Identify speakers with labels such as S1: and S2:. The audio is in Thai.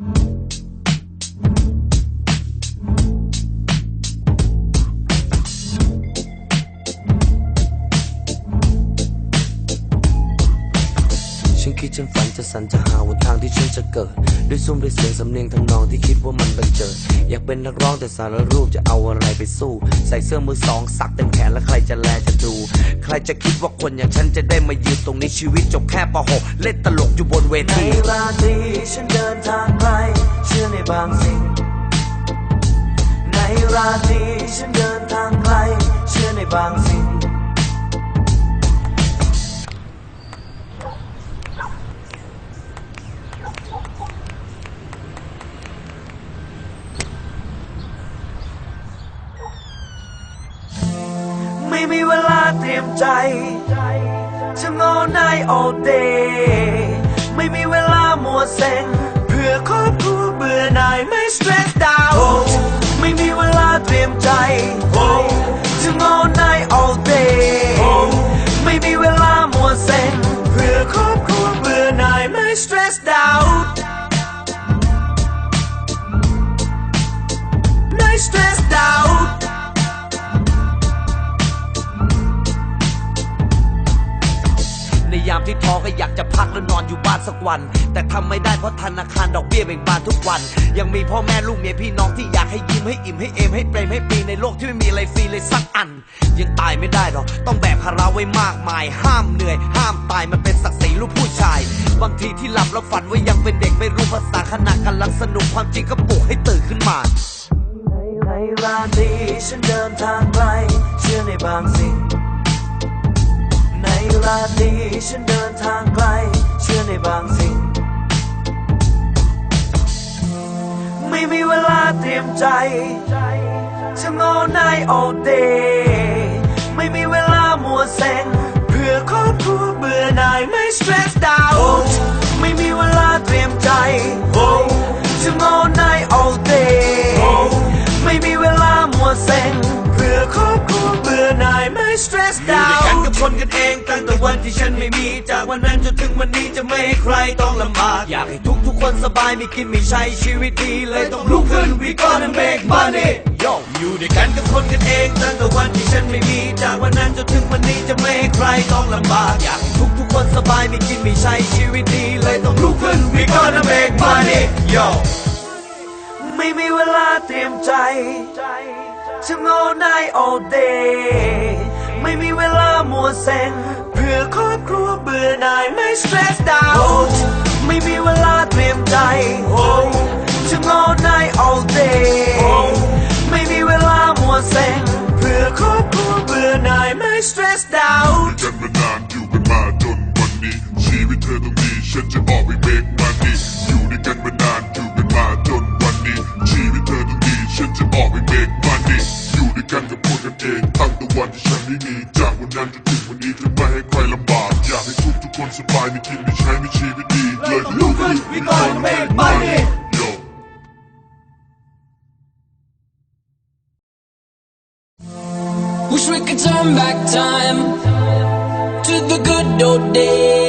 S1: Mm-hmm. ฉันคิดฉันฝันจะสันจะหาวันทางที่ฉันจะเกิด ด้วยซุ้มด้วยเสียงสำเนียงทำนองที่คิดว่ามันบันเจิด อยากเป็นนักร้องแต่สารรูปจะเอาอะไรไปสู้ ใส่เสื้อมือสองสักเต็มแขนแล้วใครจะแลจะดู ใครจะคิดว่าคนอย่างฉันจะได้มายืนตรงนี้ชีวิตจบแค่ปหกเล่นตลกอยู่บนเวที
S2: ในราตรีฉันเดินทางไกลเชื่อในบางสิ่ง ในราตรีฉันเดินทางไกลเชื่อในบางสิ่ง เวลาเตรียมใจ จะงอใน all day ไม่มีเวลามัวเซ็ง เพื่อครอบครัวเบื่อหน่ายไม่ stress ยาม
S1: ที่ท้อก็อยากจะพักแล้วนอนอยู่บ้านสักวัน แต่ทำไม่ได้เพราะธนาคารดอกเบี้ยเบ่งบานทุกวัน ยังมีพ่อแม่ลูกเมียพี่น้องที่อยากให้ยิ้มให้อิ่มให้เอมให้เปรมให้ปีในโลกที่ไม่มีอะไรฟรีเลยสักอัน ยังตายไม่ได้หรอกต้องแบกภาระไว้มากมาย ห้ามเหนื่อย ห้ามตายมันเป็นศักดิ์ศรีลูกผู้ชาย บางทีที่หลับแล้วฝันว่ายังเป็นเด็กไม่รู้ภาษาขณะกำลังสนุกความจริงก็ปลุกให้ตื่นขึ้นมา
S2: ในราตรีฉันเดินทางไกลเชื่อในบางสิ่งาตรีฉันเดินทางไกล เชื่อในบางสิ่ง ไม่มีเวลาเตรียมใจจะงอใน all day ไม่มีเวลามัวเซ็งเพื่อครอบครัวเบื่อหน่ายไม่ stress out ไม่มีเวลาเตรียมใจ หน่ายไม่ stress
S3: อยู่ด้วยกันกับคนกันเองตั้งแต่วันที่ฉันไม่มี จากวันนั้นจนถึงวันนี้จะไม่ให้ใครต้องลำบาก
S1: อยากให้ทุกทุกๆคนสบายมีกินมีใช้ชีวิตดีเลยต้องลุกขึ้น we gonna make money yo
S3: อยู่ด้วยกันกับคนกันเองตั้งแต่วันที่ฉันไม่มี จากวันนั้นจนถึงวันนี้จะไม่ให้ใครต้องลำบาก
S1: อยากให้ทุกทุกๆคนสบายมีกินมีใช้ชีวิตดีเลยต้องลุกขึ้น
S3: We gonna make money yo
S2: ไม่มีเวลาเตรียมใจจะงอใน all day วลามัวเซ็งเพื่อครอบครัวเบื่อหน่ายไม่ stress out ไม่มีเวลาเตรียมใจ
S4: ด้วยกันกับคนกันเองตั้งแต่วันที่ฉันไม่มีจากวันนั้นจนถึงวันนี้จะไม่ให้ใครลำบากอยากให้ทุกทุกๆคนสบายมีกินมีใช้มีชีวิตดีเลยลุกขึ้น
S3: We gonna make money
S4: yo
S5: Wish we could turn back time to the good old days